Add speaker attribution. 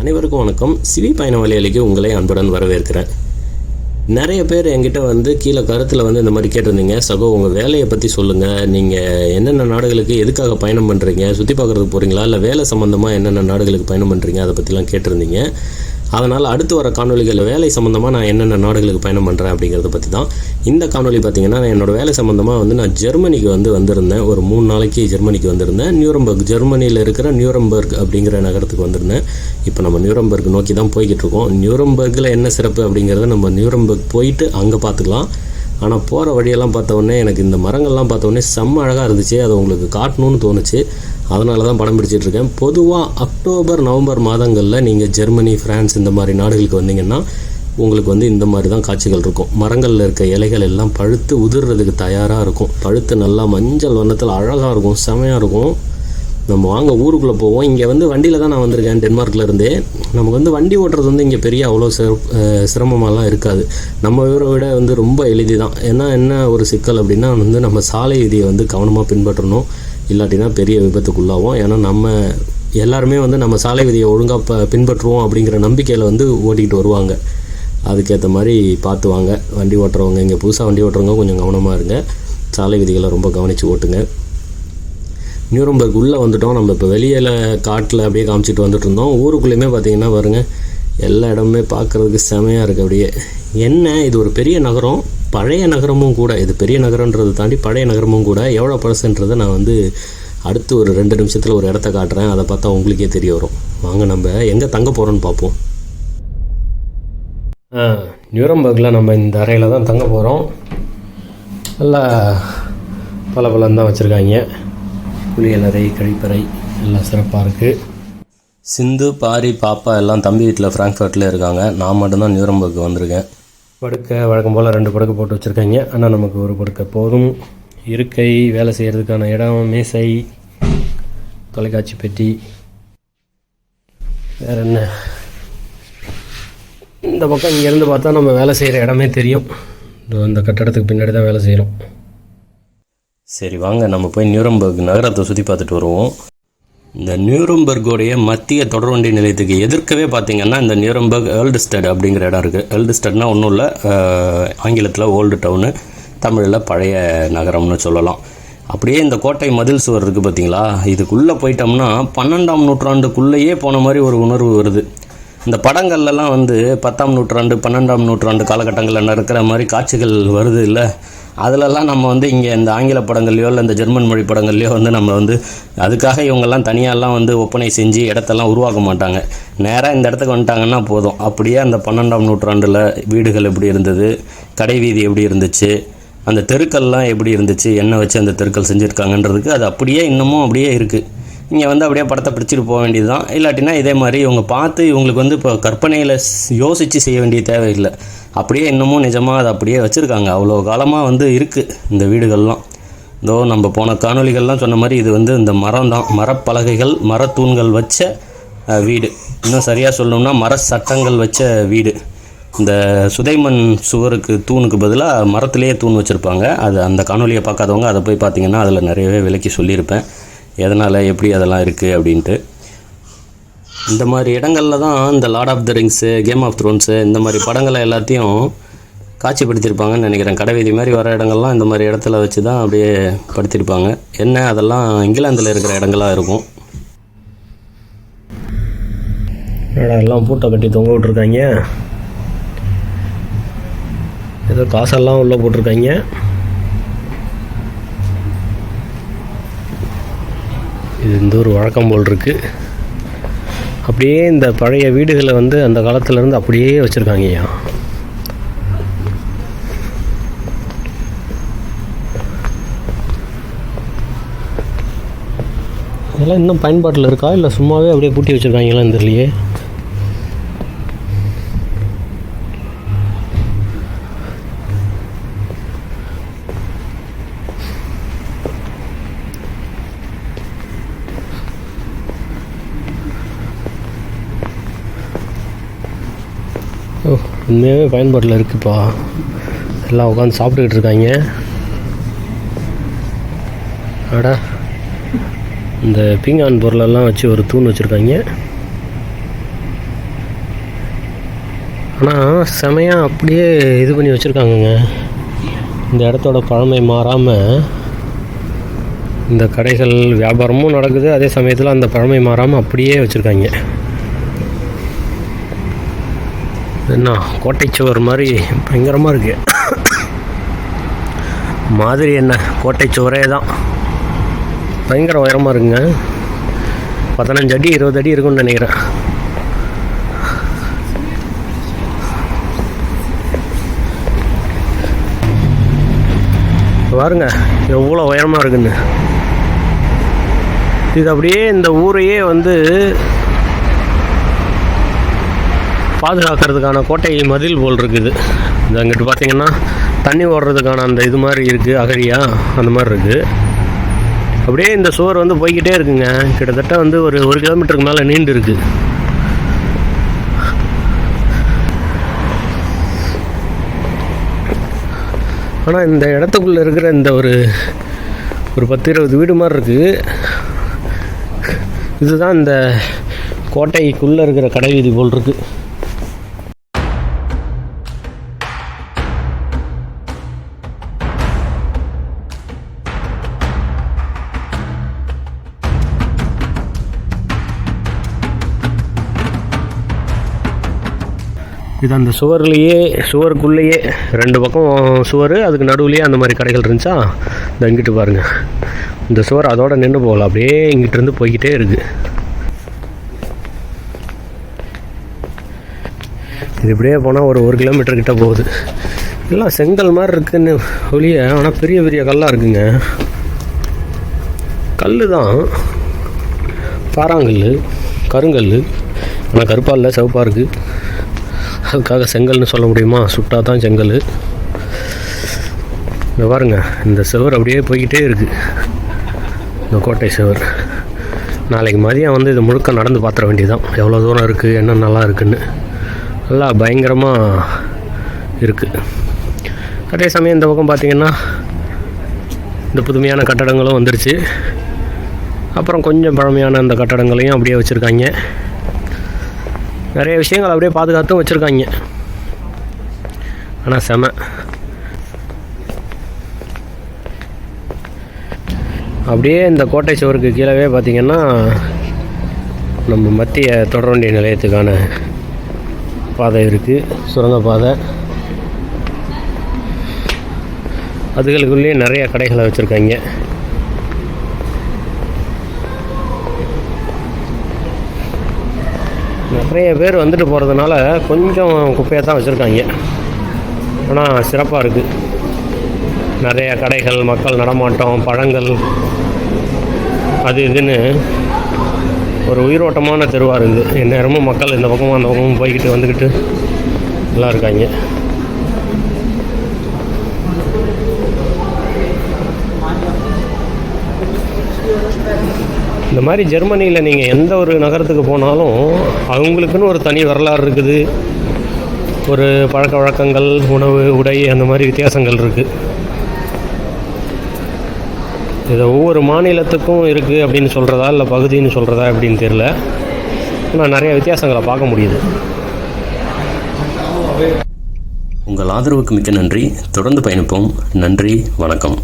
Speaker 1: அனைவருக்கும் வணக்கம். சிவி பயண வழியலைக்கு உங்களை அன்புடன் வரவேற்கிறேன். நிறைய பேர் என்கிட்ட வந்து கீழே கருத்தில் வந்து இந்த மாதிரி கேட்டிருந்தீங்க. சகோ உங்கள் வேலையை பற்றி சொல்லுங்கள் நீங்கள் என்னென்ன நாடுகளுக்கு எதுக்காக பயணம் பண்ணுறீங்க சுற்றி பார்க்குறதுக்கு போகிறீங்களா இல்லை வேலை சம்மந்தமாக என்னென்ன நாடுகளுக்கு பயணம் பண்ணுறீங்க அதை பற்றிலாம் கேட்டிருந்தீங்க. அதனால் அடுத்து வர காணொலிகள் வேலை சம்மந்தமாக நான் என்னென்ன நாடுகளுக்கு பயணம் பண்ணுறேன் அப்படிங்கிறத பற்றி தான் இந்த காணொலி பார்த்தீங்கன்னா நான் என்னோட வேலை சம்மந்தமாக வந்து நான் ஜெர்மனிக்கு வந்து வந்திருந்தேன். ஒரு மூணு நாளைக்கு ஜெர்மனிக்கு வந்திருந்தேன். நியூரம்பர்க் ஜெர்மனியில் இருக்கிற நியூரம்பர்க் அப்படிங்கிற நகரத்துக்கு வந்திருந்தேன். இப்போ நம்ம நியூரம்பர்க் நோக்கி தான் போய்கிட்டு இருக்கோம். நியூரம்பர்க்கில் என்ன சிறப்பு அப்படிங்கிறத நம்ம நியூரம்பர்க் போயிட்டு அங்கே பார்த்துக்கலாம் ஆனால் போகிற வழியெல்லாம் பார்த்த உடனே எனக்கு இந்த மரங்கள்லாம் பார்த்த உடனே செம்ம அழகாக இருந்துச்சு. அதை உங்களுக்கு காட்டணும்னு தோணுச்சு. அதனால தான் படம் பிடிச்சிட்டு இருக்கேன் பொதுவாக அக்டோபர் நவம்பர் மாதங்களில் நீங்கள் ஜெர்மனி ஃப்ரான்ஸ் இந்த மாதிரி நாடுகளுக்கு வந்தீங்கன்னா உங்களுக்கு வந்து இந்த மாதிரி தான் காட்சிகள் இருக்கும். மரங்களில் இருக்க இலைகள் எல்லாம் பழுத்து உதிர்றதுக்கு தயாராக இருக்கும். பழுத்து நல்லா மஞ்சள் வண்ணத்தில் அழகாக இருக்கும் செமையாக இருக்கும். நம்ம வாங்க ஊருக்குள்ளே போவோம். இங்கே வந்து வண்டியில் தான் நான் வந்திருக்கேன் டென்மார்க்கில் இருந்தே. நமக்கு வந்து வண்டி ஓட்டுறது வந்து இங்கே பெரிய அவ்வளோ சிற- சிரமமாலாம் இருக்காது. நம்ம ஊரை விட வந்து ரொம்ப எளிதி தான் ஏன்னா என்ன ஒரு சிக்கல் அப்படின்னா வந்து நம்ம சாலை விதியை வந்து கவனமாக பின்பற்றணும். இல்லாட்டினா பெரிய விபத்துக்குள்ளாகும் ஏன்னா நம்ம எல்லாருமே வந்து நம்ம சாலை விதியை ஒழுங்காக ப பின்பற்றுவோம் அப்படிங்கிற நம்பிக்கையில் வந்து ஓட்டிக்கிட்டு வருவாங்க. அதுக்கேற்ற மாதிரி பார்த்து வாங்க வண்டி ஓட்டுறவங்க இங்கே புதுசாக வண்டி ஓட்டுறவங்க கொஞ்சம் கவனமாக இருங்க. சாலை விதிகளை ரொம்ப கவனித்து ஓட்டுங்க. நியூரம்பர்க் உள்ளே வந்துட்டோம். நம்ம இப்போ வெளியில் காட்டில் அப்படியே காமிச்சிட்டு வந்துட்டு இருந்தோம். ஊருக்குள்ளேயுமே பார்த்தீங்கன்னா வருங்க எல்லா இடமுமே பார்க்குறதுக்கு செமையாக இருக்குது அப்படியே. என்ன இது ஒரு பெரிய நகரம் பழைய நகரமும் கூட இது பெரிய நகரன்றதை தாண்டி பழைய நகரமும் கூட எவ்வளோ பழசுன்றதை நான் வந்து அடுத்து ஒரு ரெண்டு நிமிஷத்தில் ஒரு இடத்த காட்டுறேன். அதை பார்த்தா உங்களுக்கே தெரிய வரும். வாங்க நம்ம எங்கே தங்க போகிறோன்னு பார்ப்போம். நியூரம்பர்கில் நம்ம இந்த அறையில் தான் தங்க போகிறோம் நல்லா பல தான் வச்சுருக்காங்க. குளியலறை கழிப்பறை எல்லாம் சிறப்பாக இருக்குது சிந்து பாரி பாப்பா எல்லாம் தம்பி வீட்டில் ஃப்ராங்க்ஃபர்ட்டில் இருக்காங்க. நான் மட்டும்தான் நியூரம்பர்க்கு வந்திருக்கேன். படுக்கை வழக்கம் போல் ரெண்டு படுக்கை போட்டு வச்சுருக்காங்க. ஆனால் நமக்கு ஒரு படுக்கை போதும். இருக்கை வேலை செய்கிறதுக்கான இடம் மேசை தொலைக்காட்சி பெட்டி. வேற என்ன? இந்த பக்கம் இங்கேருந்து பார்த்தா நம்ம வேலை செய்கிற இடமே தெரியும். இந்த கட்டடத்துக்கு பின்னாடி தான் வேலை செய்கிறோம் சரி வாங்க. நம்ம போய் நியூரம்பர்க் நகரத்தை சுற்றி பார்த்துட்டு வருவோம். இந்த நியூரம்பர்கோடைய மத்திய தொடர்வண்டி நிலையத்துக்கு எதிர்க்கவே பார்த்தீங்கன்னா இந்த நியூரம்பர்க் எல்டுஸ்டட் அப்படிங்கிற இடம் இருக்குது எல்டுஸ்டட்னா ஒன்றும் இல்லை ஆங்கிலத்தில் ஓல்டு டவுனு தமிழில் பழைய நகரம்னு சொல்லலாம். அப்படியே இந்த கோட்டை மதில் சுவர் இருக்குது பார்த்தீங்களா? இதுக்குள்ளே போயிட்டோம்னா பன்னெண்டாம் நூற்றாண்டுக்குள்ளேயே போன மாதிரி ஒரு உணர்வு வருது. இந்த படங்கள்லாம் வந்து பத்தாம் நூற்றாண்டு பன்னெண்டாம் நூற்றாண்டு காலகட்டங்களில் நடக்கிற மாதிரி காட்சிகள் வருது இல்லை? அதிலெல்லாம் நம்ம வந்து இங்கே இந்த ஆங்கில படங்கள்லையோ இல்லை இந்த ஜெர்மன் மொழி படங்கள்லையோ வந்து நம்ம வந்து அதுக்காக இவங்கெல்லாம் தனியாலாம் வந்து ஒப்பனை செஞ்சு இடத்தெல்லாம் உருவாக்க மாட்டாங்க. நேராக இந்த இடத்துக்கு வந்துட்டாங்கன்னா போதும். அப்படியே அந்த பன்னெண்டாம் நூற்றாண்டில் வீடுகள் எப்படி இருந்தது? கடை வீதி எப்படி இருந்துச்சு? அந்த தெருக்கள்லாம் எப்படி இருந்துச்சு? என்ன வச்சு அந்த தெருக்கள் செஞ்சுருக்காங்கன்றதுக்கு அது அப்படியே இன்னமும் அப்படியே இருக்குது இங்கே வந்து அப்படியே படத்தை பிடிச்சிட்டு போக வேண்டியது தான் இல்லாட்டினா இதே மாதிரி இவங்க பார்த்து இவங்களுக்கு வந்து இப்போ கற்பனையில் யோசித்து செய்ய வேண்டிய தேவையில்லை. அப்படியே இன்னமும் நிஜமாக அதை அப்படியே வச்சுருக்காங்க. அவ்வளோ காலமாக வந்து இருக்குது இந்த வீடுகள்லாம். இதோ நம்ம போன காணொளிகள்லாம் சொன்ன மாதிரி இது வந்து இந்த மரம் தான் மரப்பலகைகள் மரத்தூண்கள் வச்ச வீடு. இன்னும் சரியாக சொல்லணும்னா மர சட்டங்கள் வச்ச வீடு. இந்த சுதைமண் சுவருக்கு தூணுக்கு பதிலாக மரத்துலேயே தூண் வச்சுருப்பாங்க. அது அந்த காணொலியை பார்க்காதவங்க அதை போய் பார்த்தீங்கன்னா அதில் நிறையவே விலக்கி சொல்லியிருப்பேன். எதனால் எப்படி அதெல்லாம் இருக்குது அப்படின்ட்டு. இந்த மாதிரி இடங்களில் தான் இந்த Lord of the Rings Game of Thrones இந்த மாதிரி படங்களை எல்லாத்தையும் காட்சிப்படுத்தியிருப்பாங்கன்னு நினைக்கிறேன். கடைவீதி மாதிரி வர இடங்கள்லாம் இந்த மாதிரி இடத்துல வச்சு தான் அப்படியே படுத்தியிருப்பாங்க என்ன அதெல்லாம் இங்கிலாந்தில் இருக்கிற இடங்களாக இருக்கும்? எல்லாம் பூட்டை கட்டி தொங்க விட்ருக்காங்க ஏதோ காசெல்லாம் உள்ளே போட்டிருக்காங்க. இது இந்த ஒரு வழக்கம் போல் இருக்குது அப்படியே இந்த பழைய வீடுகளை வந்து அந்த காலத்துலேருந்து அப்படியே வச்சுருக்காங்கய்யா இதெல்லாம் இன்னும் பயன்பாட்டில் இருக்கா? இல்லை சும்மாவே அப்படியே பூட்டி வச்சுருக்காங்களான்னு தெரியலையே. உண்மையாகவே பயன்பாட்டில் இருக்குப்பா எல்லாம் உட்காந்து சாப்பிட்டுக்கிட்டு இருக்காங்க. அடா. இந்த பீங்கான் பொருளெல்லாம் வச்சு ஒரு தூண் வச்சுருக்காங்க. ஆனால் செமையாக அப்படியே இது பண்ணி வச்சுருக்காங்கங்க. இந்த இடத்தோட பழமை மாறாமல் இந்த கடைகள் வியாபாரமும் நடக்குது. அதே சமயத்தில் அந்த பழமை மாறாமல் அப்படியே வச்சுருக்காங்க. என்ன கோட்டைச்சுவர் மாதிரி பயங்கரமாக இருக்கு. மாதிரி என்ன கோட்டைச்சுவரே தான். பயங்கர உயரமாக இருக்குங்க. பதினஞ்சு அடி இருபது அடி இருக்கும்னு நினைக்கிறேன். பாருங்க எவ்வளோ உயரமாக இருக்குன்னு. இது அப்படியே இந்த ஊரையே வந்து பாதுகாக்கிறதுக்கான கோட்டை மதில் போல் இருக்குது. இந்த அங்கிட்டு பார்த்தீங்கன்னா தண்ணி ஓடுறதுக்கான அந்த இது மாதிரி இருக்குது அகழியா அந்த மாதிரி இருக்குது அப்படியே இந்த சுவர் வந்து போய்கிட்டே இருக்குங்க. கிட்டத்தட்ட வந்து ஒரு ஒரு கிலோமீட்டருக்கு மேலே நீண்டு இருக்கு. ஆனால் இந்த இடத்துக்குள்ளே இருக்கிற இந்த ஒரு ஒரு பத்து இருபது வீடு மாதிரி இருக்குது இதுதான் இந்த கோட்டைக்குள்ளே இருக்கிற கடைவீதி போல் இருக்குது இது அந்த சுவர்லேயே சுவருக்குள்ளேயே ரெண்டு பக்கம் சுவர் அதுக்கு நடுவுலேயே அந்த மாதிரி கடைகள் இருந்துச்சா? இந்த இங்கிட்டு பாருங்க. இந்த சுவர் அதோட நின்று போகல அப்படியே இங்கிட்டிருந்து போய்கிட்டே இருக்குது இது இப்படியே போனால் ஒரு ஒரு கிலோமீட்டர் கிட்ட போகுது. எல்லாம் செங்கல் மாதிரி இருக்குன்னு ஒழிய ஆனால் பெரிய பெரிய கல்லாக இருக்குங்க. கல் தான் பாறாங்கல் கருங்கல் ஆனால் கருப்பாக இல்லை சிவப்பாக இருக்குது அதுக்காக செங்கல்னு சொல்ல முடியுமா? சுட்டா தான் செங்கல். இந்த பாருங்க இந்த சுவர் அப்படியே போய்கிட்டே இருக்குது இந்த கோட்டை சுவர். நாளைக்கு மதியம் வந்து இது முழுக்க நடந்து பார்த்துட வேண்டியதுதான். எவ்வளோ தூரம் இருக்குது என்ன நல்லா இருக்குன்னு. நல்லா பயங்கரமாக இருக்குது அதே சமயம் இந்த பக்கம் பார்த்தீங்கன்னா இந்த புதுமையான கட்டடங்களும் வந்துருச்சு. அப்புறம் கொஞ்சம் பழமையான அந்த கட்டடங்களையும் அப்படியே வச்சுருக்காங்க. நிறைய விஷயங்கள் அப்படியே பாதுகாத்தும் வச்சுருக்காங்க. ஆனால் செம. அப்படியே இந்த கோட்டை சுவருக்கு கீழவே பார்த்திங்கன்னா நம்ம மத்திய தொடர்வண்டி நிலையத்துக்கான பாதை இருக்குது சுரங்கப்பாதை அதுகளுக்குள்ளேயே நிறைய கடைகளை வச்சுருக்காங்க. நிறைய பேர் வந்துட்டு போகிறதுனால கொஞ்சம் குப்பையாக தான் வச்சுருக்காங்க. ஆனால் சிறப்பாக இருக்குது நிறைய கடைகள் மக்கள் நடமாட்டம் பழங்கள் அது இதுன்னு ஒரு உயிரோட்டமான தெருவாக இருக்குது எந்நேரமும் மக்கள் இந்த பக்கமும் அந்த பக்கமும் போய்கிட்டு வந்துக்கிட்டு நல்லா இருக்காங்க. இந்த மாதிரி ஜெர்மனியில் நீங்கள் எந்த ஒரு நகரத்துக்கு போனாலும் அவங்களுக்குன்னு ஒரு தனி வரலாறு இருக்குது. ஒரு பழக்க வழக்கங்கள் உணவு உடை அந்த மாதிரி வித்தியாசங்கள் இருக்குது இது ஒவ்வொரு மாநிலத்துக்கும் இருக்குது அப்படின்னு சொல்கிறதா இல்லை பகுதின்னு சொல்கிறதா அப்படின்னு தெரில ஆனால் நிறைய வித்தியாசங்களை பார்க்க முடியுது.
Speaker 2: உங்கள் ஆதரவுக்கு மிக்க நன்றி. தொடர்ந்து பயணிப்போம். நன்றி வணக்கம்.